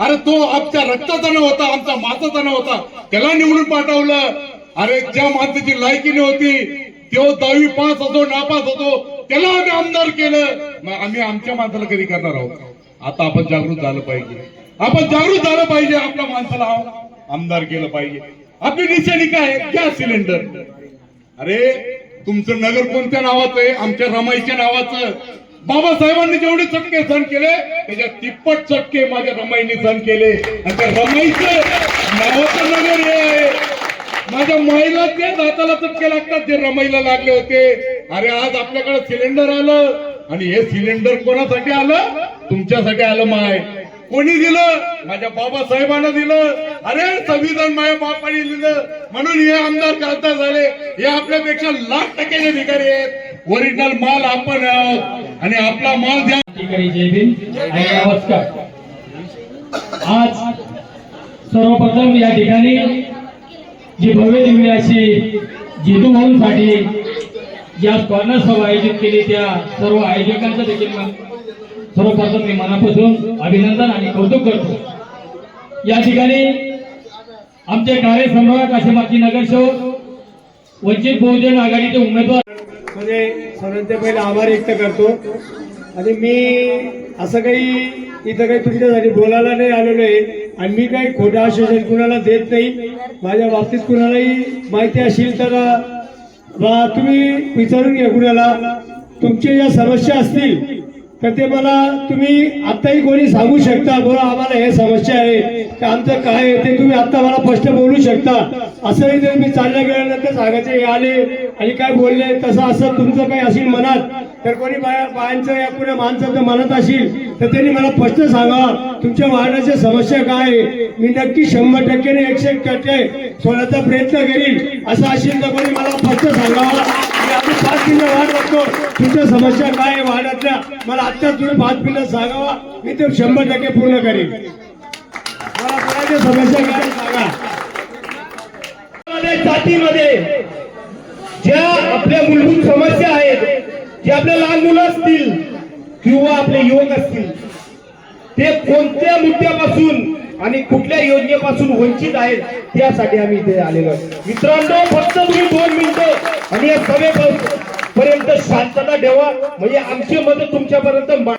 अरे तो आमच्या रक्ताचा नव्हता आमचा माताचा होता त्याला निवडून पाठवलं. अरे ज्या माणसाची लायकी नव्हती तो दहावी पास होतो नापास होतो त्याला आम्ही आमदार केलं. आम्ही आमच्या माणसाला कधी करणार आहोत? आता आपण जागृत झालं पाहिजे. आपण जागृत झालं पाहिजे आपल्या माणसाला आमदार केलं पाहिजे. आपली निशाणी काय आहे? Gas cylinder. अरे तुमचं नगर कोणत्या नावाचं आहे? आमच्या रमाईच्या नावाचं. बाबासाहेबांनी जेवढे चटके सहन केले त्याच्या तिप्पट चटके माझ्या रमाईने सहन केले. आणि त्या रमाईचं नावाचं नगर हे आहे. माझ्या महिला ते दाताला चटके लागतात जे रमाईला लागले होते अरे आज आपल्याकडे सिलेंडर आलं. आणि हे सिलेंडर कोणासाठी आलं? तुमच्यासाठी आलं माय. कोणी दिलं? माझ्या बाबासाहेबांना दिलं. अरे संविधान माझ्या बापाने दिलं. म्हणून हे आमदार खासदार झाले. हे आपल्यापेक्षा लाख टक्क्याचे अधिकारी आहेत. ओरिजिनल माल आपण आहोत आणि आपला माल द्या. नमस्कार. आज सर्वप्रथम या ठिकाणी जी भव्य दिव्य अशी जेतू भाऊंसाठी ज्या स्पर्धा सभा आयोजित केली त्या सर्व आयोजकांचं देखील सर्वप्रथम मी मनापासून अभिनंदन आणि कौतुक करतो. या ठिकाणी आमचे कार्यसम्राट असे बाकी नगरसेवक वंचित बहुजन आघाडीचे उमेदवार म्हणजे सर्वांचे पहिले आभार व्यक्त करतो. आणि मी असं काही इथं काही तुमच्यासाठी बोलायला नाही आलेलो आहे. आणि मी काही खोटं आश्वासन कुणाला देत नाही. माझ्या बाबतीत कुणालाही माहिती असेल तर बा तुम्ही विचारून घ्या कुणाला. तुमच्या ज्या समस्या असतील तर ते मला तुम्ही आत्ताही कोणी सांगू शकता. बोला आम्हाला हे समस्या आहे. तर आमचं काय आहे ते तुम्ही आत्ता मला स्पष्ट बोलू शकता. असंही जर मी चालल्या गेल्यानंतर सांगायचे हे आले. आणि काय बोलले तसं असं तुमचं काही असेल मनात तर कोणी बाया बायांचं या माणसं जर मानत असेल तर त्यांनी मला स्पष्ट सांगा तुमच्या वाहनाच्या समस्या काय आहे? मी नक्की शंभर टक्क्याने एकशे टक्के सोडायचा प्रयत्न करील असं असेल तर कोणी मला स्पष्ट सांगावा आम्ही पाच मिनिटं वाट बघतो तुमच्या समस्या काय आहे वाहनातल्या मला आत्ताच तुम्ही पाच मिनिटं सांगावा मी ते शंभर टक्के पूर्ण करेन. मला कोणाच्या समस्या काय सांगा. जातीमध्ये ज्या आपल्या मूलभूत समस्या आहेत जे आपले लहान मुलं असतील किंवा आपले युवक असतील ते कोणत्या मुद्द्यापासून आणि कुठल्या योजनेपासून वंचित आहेत त्यासाठी आम्ही इथे आलेलो मित्रांनो फक्त तुम्ही दोन मिनिटं आणि या सभेपर्यंत शांतता ठेवा. म्हणजे आमची मदत तुमच्यापर्यंत